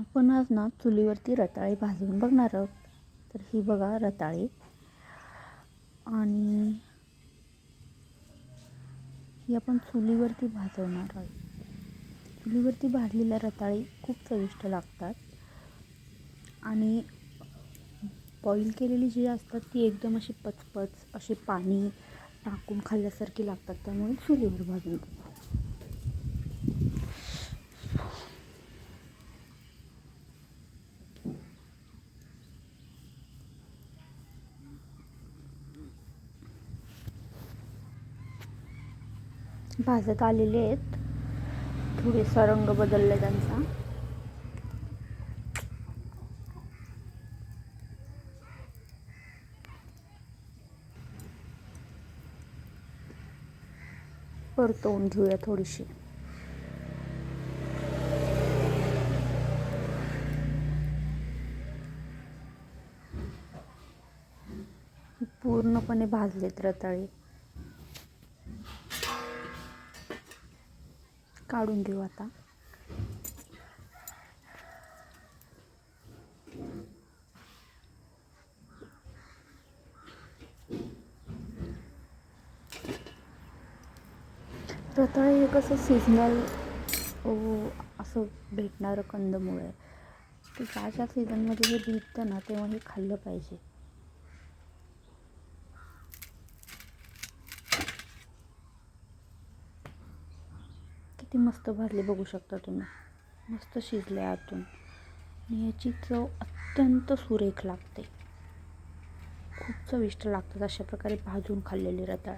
आपण आज ना चुलीवरती रताळी भाजून बघणार आहोत. तर ही बघा रताळी. आणि ही आपण चुलीवरती भाजवणार आहोत. चुलीवरती भाजलेल्या रताळी खूप चविष्ट लागतात. आणि बॉईल केलेली जी असतात ती एकदम अशी पचपच असे पाणी टाकून खाल्ल्यासारखी लागतात. त्यामुळे चुलीवर भाजून भाजत आलेले आहेत. थोडेसा रंग बदलला त्यांचा. परतवून घेऊया थोडीशी. पूर्णपणे भाजलेत रताळी. काढून घेऊ आता. रताळे हे कसं सीझनल असं भेटणारं कंदमुळे आहे. ते ज्या ज्या सीझनमध्ये हे भेटतं ना तेव्हा हे खाल्लं पाहिजे. किती मस्त भाजले बघू शकता तुम्ही. मस्त शिजले आतून. आणि याची चव अत्यंत सुरेख लागते. खूप चविष्ट लागतात अशा प्रकारे भाजून खाल्लेली रताळ.